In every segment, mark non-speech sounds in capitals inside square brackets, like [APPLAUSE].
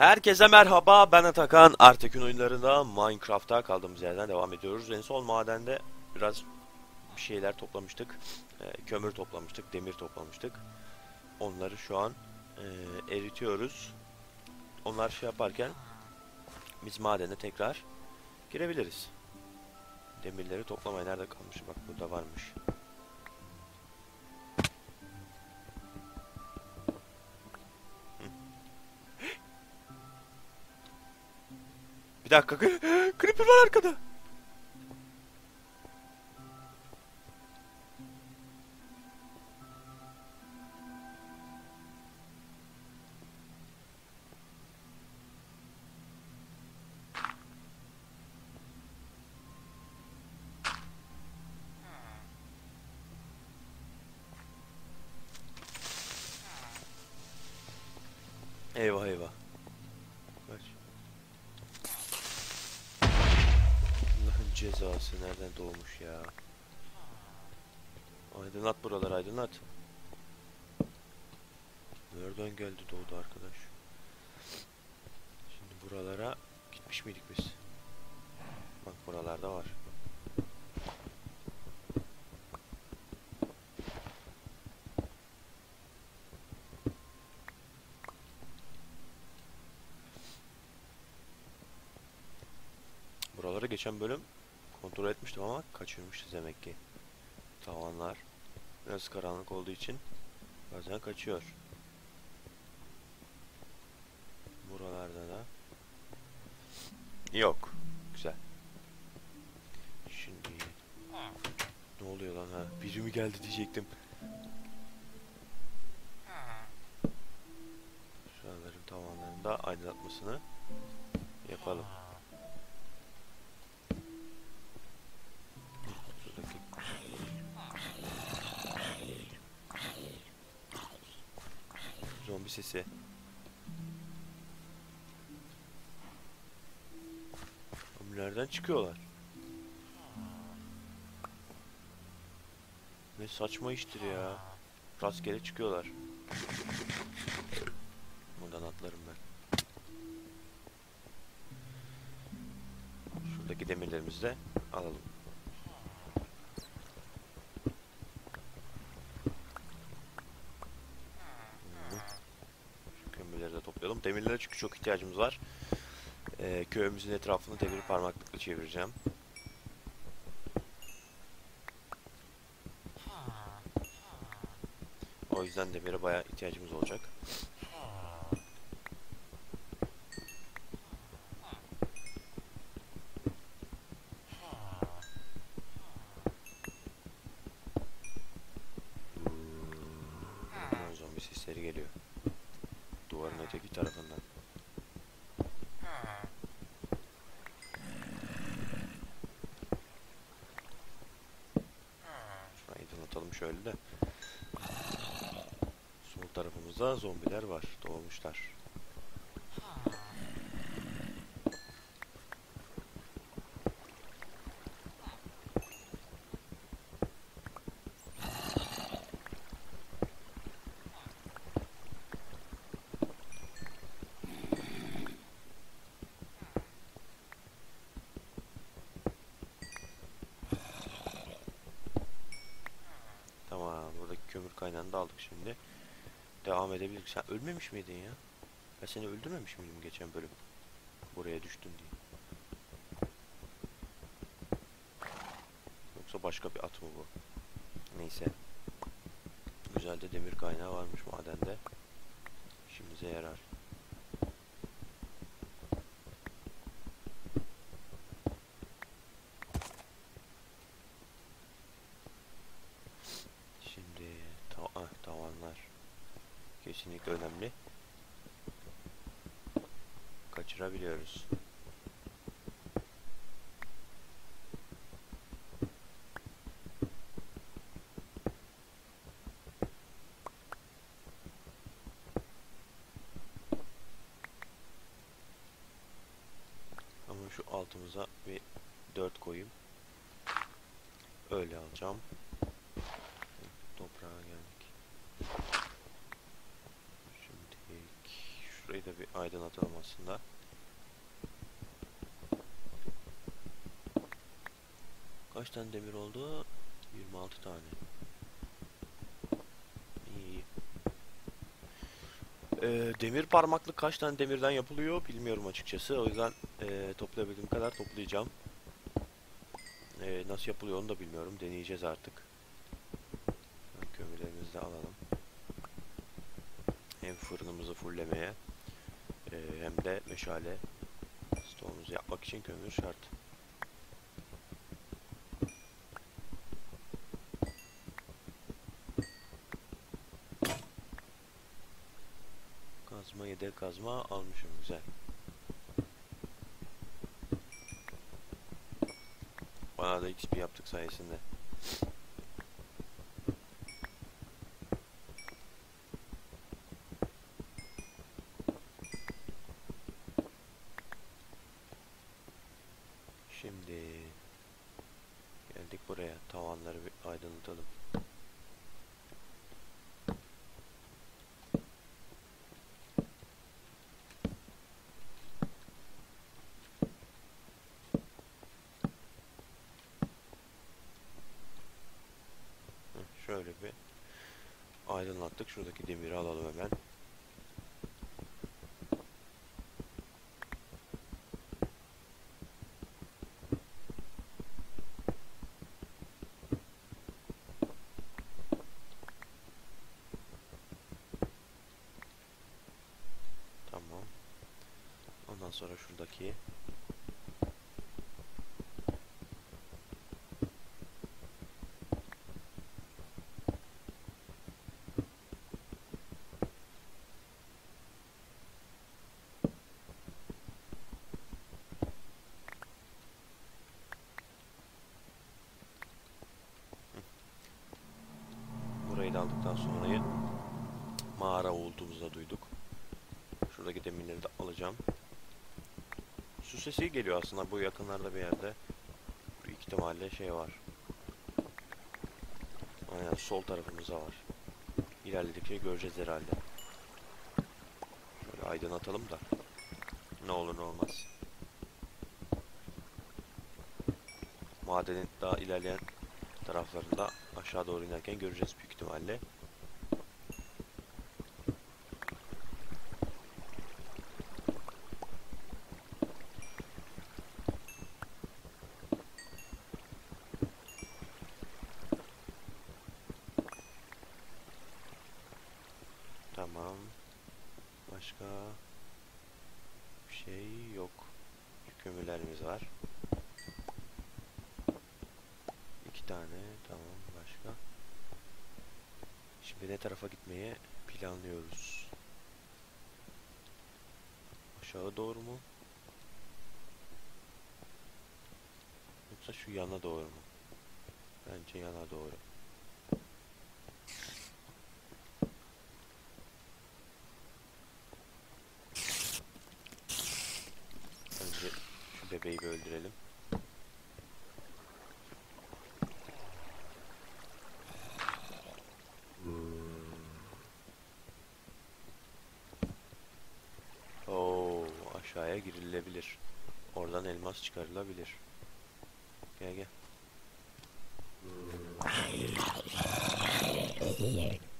Herkese merhaba ben Atakan Artekün oyunlarında Minecraft'ta kaldığımız yerden devam ediyoruz. En son madende biraz bir şeyler toplamıştık. Ee, kömür toplamıştık, demir toplamıştık. Onları şu an e, eritiyoruz. Onlar şey yaparken biz madene tekrar girebiliriz. Demirleri toplamaya nerede kalmış? Bak burada varmış. Bir dakika. [GASPS] Creeper var arkada. Cezası nereden doğmuş ya? Aydınlat buralar aydınlat. Nereden geldi doğdu arkadaş? Şimdi buralara gitmiş miydik biz? Bak buralarda var. Buraları geçen bölüm kontrol etmiştim ama kaçırmışız demek ki. Tavanlar biraz karanlık olduğu için bazen kaçıyor. Buralarda da yok. Güzel. Şimdi ne oluyor lan ha? Biri mi geldi diyecektim. Şuraların tavanlarında aydınlatmasını yapalım. Zombilerden çıkıyorlar. Ne saçma iştir ya. Rastgele çıkıyorlar. Buradan atlarım ben. Şuradaki demirlerimizi de alalım. Kömürleri de toplayalım. Demirlere çünkü çok ihtiyacımız var. Ee, köyümüzün etrafını demir parmaklıkla çevireceğim. O yüzden demire bayağı ihtiyacımız olacak. Hmm, zombi sesleri geliyor. Duvarın öteki tarafından. Şunu aydınlatalım şöyle de. Sol tarafımızda zombiler var. Doğmuşlar. Tamam. Buradaki kömür kaynağını da aldık şimdi. Devam edebiliriz. Sen ölmemiş miydin ya? Ben seni öldürmemiş miydim geçen bölüm? Buraya düştün diye. Yoksa başka bir at mı bu? Neyse. Güzel de demir kaynağı varmış madende. İşimize yarar. Altımıza bir 4 koyayım. Öyle alacağım. Toprağa geldik. Şimdi Şurayı da bir aydınlatalım aslında. Kaç tane demir oldu? 26 tane. İyi. Ee, demir parmaklık kaç tane demirden yapılıyor bilmiyorum açıkçası. O yüzden ee, toplayabildiğim kadar toplayacağım. Ee, nasıl yapılıyor onu da bilmiyorum. Deneyeceğiz artık. Kömürlerimizi de alalım. Hem fırınımızı fullemeye ee, hem de meşale stoğumuzu yapmak için kömür şart. Yedek kazma almışım güzel. Bana da XP yaptık sayesinde. Şimdi geldik buraya. Tavanları bir aydınlatalım. Heh, Şöyle bir aydınlattık. Şuradaki demiri alalım hemen. Tamam. Ondan sonra şuradaki Burayı da aldıktan sonra mağara olduğumuzu duyduk. Şuradaki demirleri de alacağım. Su sesi geliyor aslında bu yakınlarda bir yerde. Büyük ihtimalle şey var. Aynen sol tarafımızda var. İlerledikçe göreceğiz herhalde. Şöyle aydınlatalım da. Ne olur ne olmaz. Madenin daha ilerleyen taraflarında aşağı doğru inerken göreceğiz büyük ihtimalle. Tamam. Başka bir şey yok. Kömürlerimiz var. İki tane. Tamam. Başka. Şimdi ne tarafa gitmeye planlıyoruz? Aşağı doğru mu? Yoksa şu yana doğru mu? Bence yana doğru. Önce şu bebeği bir öldürelim. Girilebilir. Oradan elmas çıkarılabilir. Gel gel. [LAUGHS]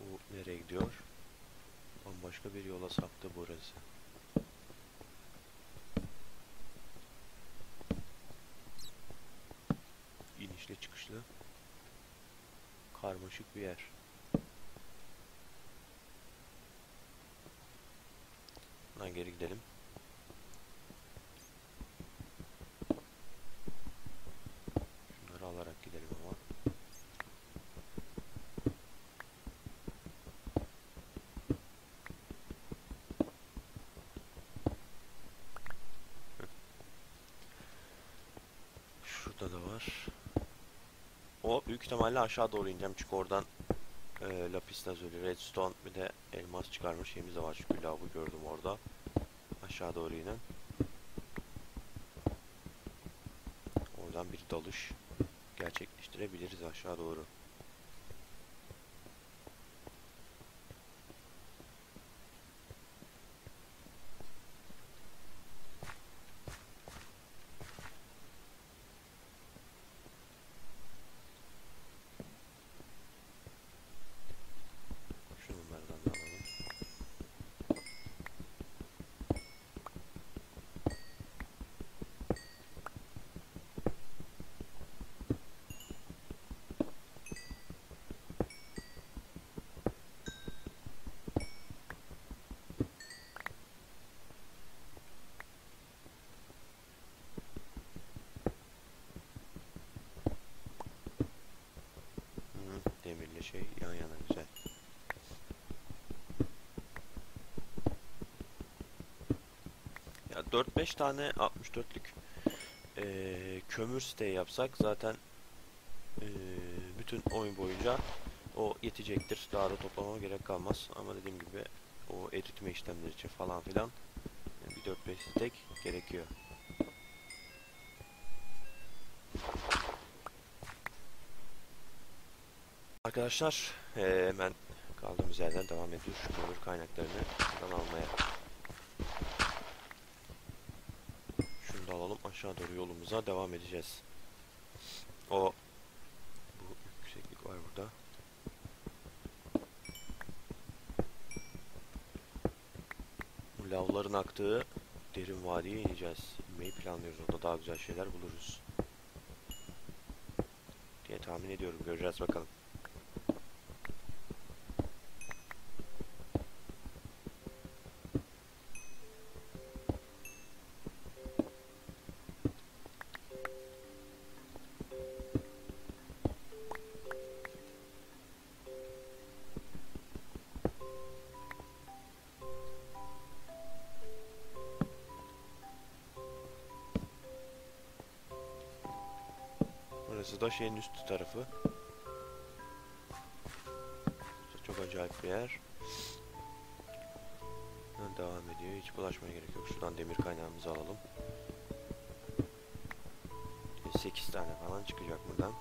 Bu nereye gidiyor? Bambaşka bir yola saptı burası. İnişli çıkışlı. Karmaşık bir yer. Buradan geri gidelim. Şunları alarak gidelim ama. Şurada da var. O büyük ihtimalle aşağı doğru ineceğim çünkü oradan e, lapis lazuli, redstone bir de elmas çıkarma şeyimiz de var. Çünkü lavı gördüm orada. Aşağı doğru inen. Oradan bir dalış gerçekleştirebiliriz aşağı doğru. Şunlardan da alalım. Hı, demirli şey yan yana güzel. Ya 4-5 tane 64'lük eee kömür siteyi yapsak zaten eee, bütün oyun boyunca o yetecektir. Daha da toplamama gerek kalmaz. Ama dediğim gibi o eritme işlemleri için falan filan e, bir 4-5 stek gerekiyor. Arkadaşlar eee, hemen kaldığımız yerden devam ediyoruz. Kömür kaynaklarını almaya. Şunu da alalım. Aşağı doğru yolumuza devam edeceğiz. O bu yükseklik var burada. Bu lavların aktığı derin vadiye ineceğiz. İnmeyi planlıyoruz. Orada daha güzel şeyler buluruz. Diye tahmin ediyorum. Göreceğiz bakalım. Şeyin üstü tarafı. Çok acayip bir yer. Devam ediyor. Hiç bulaşmaya gerek yok. Şuradan demir kaynağımızı alalım. 8 tane falan çıkacak buradan.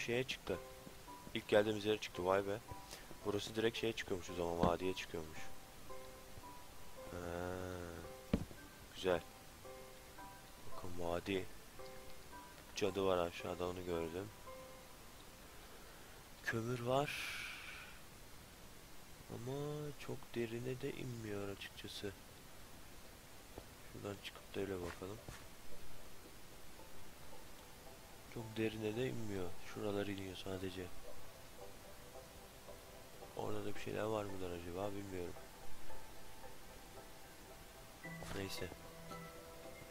Şeye çıktı. İlk geldiğimiz yere çıktı vay be. Burası direkt şeye çıkıyormuş o zaman vadiye çıkıyormuş. Ha, güzel. Bakın vadi. Cadı var aşağıda onu gördüm. Kömür var. Ama çok derine de inmiyor açıkçası. Şuradan çıkıp da öyle bakalım. Çok derine de inmiyor. Şuralar iniyor sadece. Orada da bir şeyler var mıdır acaba bilmiyorum. Neyse.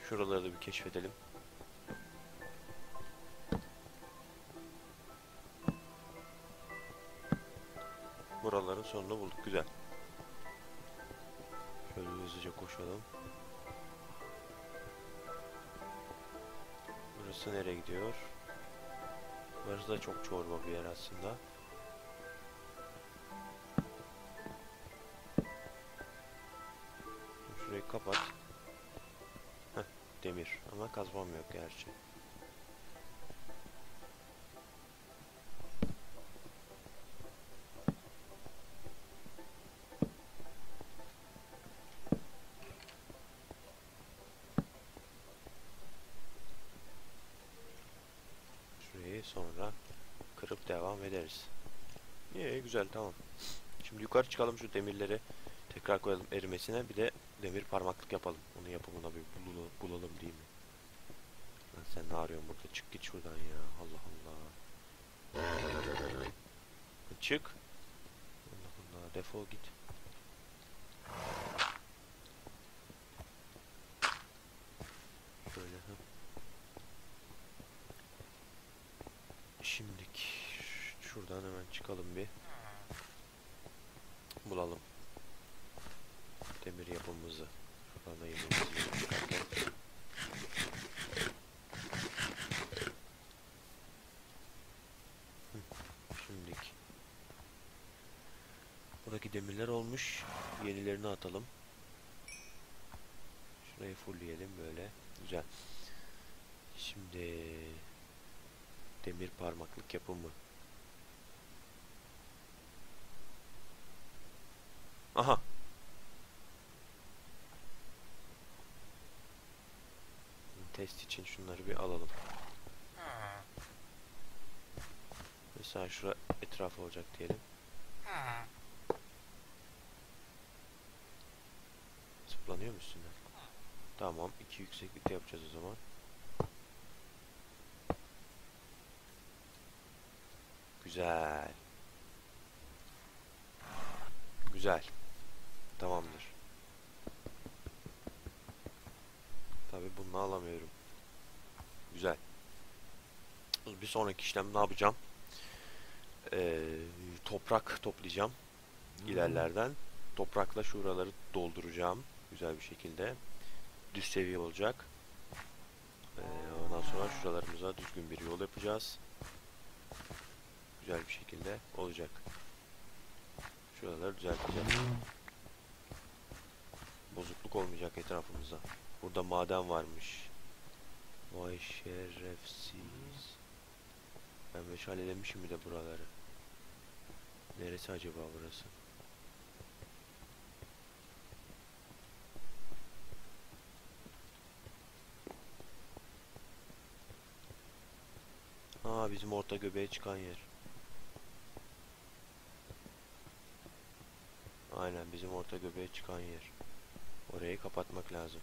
Şuraları da bir keşfedelim. Buraların sonunu bulduk. Güzel. Şöyle hızlıca koşalım. Burası nereye gidiyor? Burası da çok çorba bir yer aslında. Şurayı kapat. Heh, demir ama kazmam yok gerçi. Orayı sonra kırıp devam ederiz. İyi güzel tamam. Şimdi yukarı çıkalım şu demirleri tekrar koyalım erimesine bir de demir parmaklık yapalım. Onu yapımına bir bulalım, değil mi? Lan sen ne arıyorsun burada? Çık git şuradan ya. Allah Allah. Çık. Allah Allah defol git. Şöyle ha. Şimdik şuradan hemen çıkalım bir. Bulalım. Demir yapımızı. Hı, Şimdik. Buradaki demirler olmuş. Yenilerini atalım. Şurayı fullleyelim böyle. Güzel. Şimdi demir parmaklık yapımı. Aha. Test için şunları bir alalım. Mesela şura etraf olacak diyelim. Zıplanıyor mu üstünden? Tamam. iki yükseklikte yapacağız o zaman. Güzel. Güzel. Tamamdır. Tabi bunu alamıyorum. Güzel. Bir sonraki işlem ne yapacağım? Ee, toprak toplayacağım. ilerlerden. Toprakla şuraları dolduracağım. Güzel bir şekilde. Düz seviye olacak. Ee, ondan sonra şuralarımıza düzgün bir yol yapacağız. Güzel bir şekilde olacak. Şuraları düzelteceğiz. Bozukluk olmayacak etrafımızda. Burada maden varmış. Vay şerefsiz. Ben meşalelemişim bir de buraları. Neresi acaba burası? Aa bizim orta göbeğe çıkan yer. Aynen bizim orta göbeğe çıkan yer. Orayı kapatmak lazım.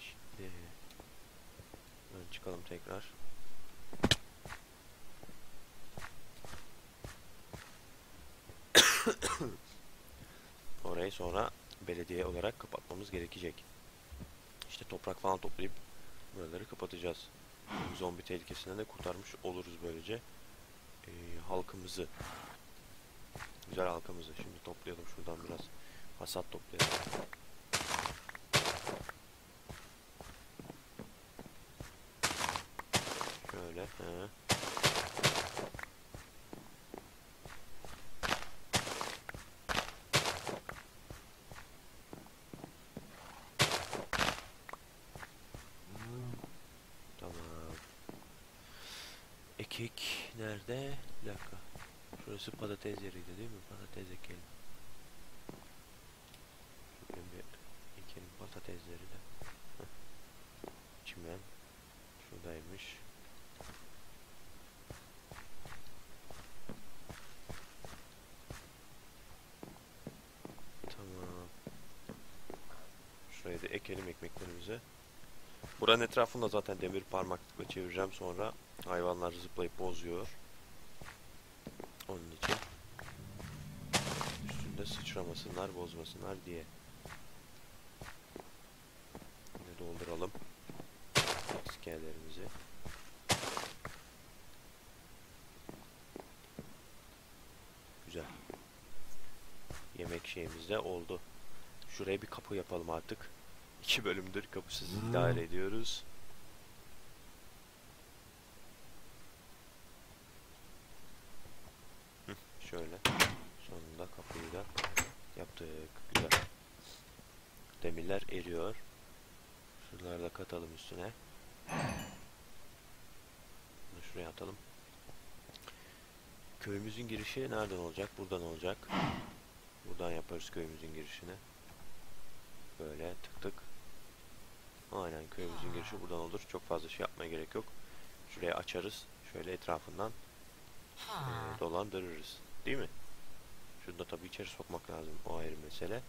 Şimdi Hemen çıkalım tekrar. [COUGHS] Orayı sonra belediye olarak kapatmamız gerekecek. İşte toprak falan toplayıp buraları kapatacağız. Zombi tehlikesinden de kurtarmış oluruz böylece ee, halkımızı. Güzel halkımızı. Şimdi toplayalım şuradan biraz hasat toplayalım. Şöyle. He. Tamam. Ekik nerede? Bir dakika. Şurası patates yeriydi değil mi? Patates ekelim. Şöyle bir ekelim patatesleri de. Çimen. Şuradaymış. Tamam. Şuraya da ekelim ekmeklerimizi. Buranın etrafını da zaten demir parmaklıkla çevireceğim sonra. Hayvanlar zıplayıp bozuyor. Onun için. Üstünde sıçramasınlar, bozmasınlar diye. Yine dolduralım. İskellerimizi. Güzel. Yemek şeyimiz de oldu. Şuraya bir kapı yapalım artık. İki bölümdür kapısız idare ediyoruz. Hı, şöyle. Sonunda kapıyı da yaptık. Güzel. Demirler eriyor. Şuraları da katalım üstüne. Bunu şuraya atalım. Köyümüzün girişi nereden olacak? Buradan olacak. Buradan yaparız köyümüzün girişini. Böyle tık tık. Aynen köyümüzün girişi buradan olur. Çok fazla şey yapmaya gerek yok. Şuraya açarız. Şöyle etrafından e, dolandırırız. Değil mi? Şunu da tabii içeri sokmak lazım. O ayrı mesele.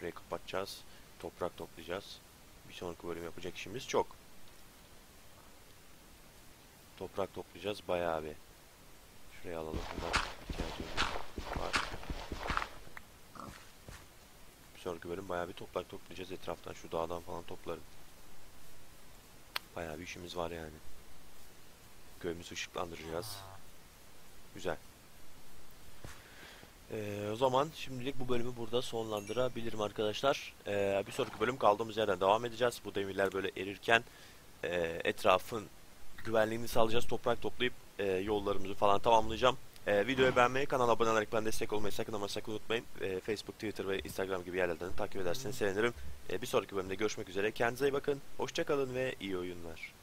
Şurayı kapatacağız. Toprak toplayacağız. Bir sonraki bölüm yapacak işimiz çok. Toprak toplayacağız bayağı bir. Şuraya alalım. Var. Bir sonraki bölüm bayağı bir toprak toplayacağız etraftan. Şu dağdan falan toplarım. Bayağı bir işimiz var yani. Köyümüzü ışıklandıracağız. Güzel. Ee, o zaman şimdilik bu bölümü burada sonlandırabilirim arkadaşlar. Ee, bir sonraki bölüm kaldığımız yerden devam edeceğiz. Bu demirler böyle erirken e, etrafın güvenliğini sağlayacağız. Toprak toplayıp e, yollarımızı falan tamamlayacağım. E, videoyu beğenmeyi, kanala abone olarak ben destek olmayı sakın ama sakın unutmayın. E, Facebook, Twitter ve Instagram gibi yerlerden takip ederseniz sevinirim. E, bir sonraki bölümde görüşmek üzere. Kendinize iyi bakın. Hoşçakalın ve iyi oyunlar.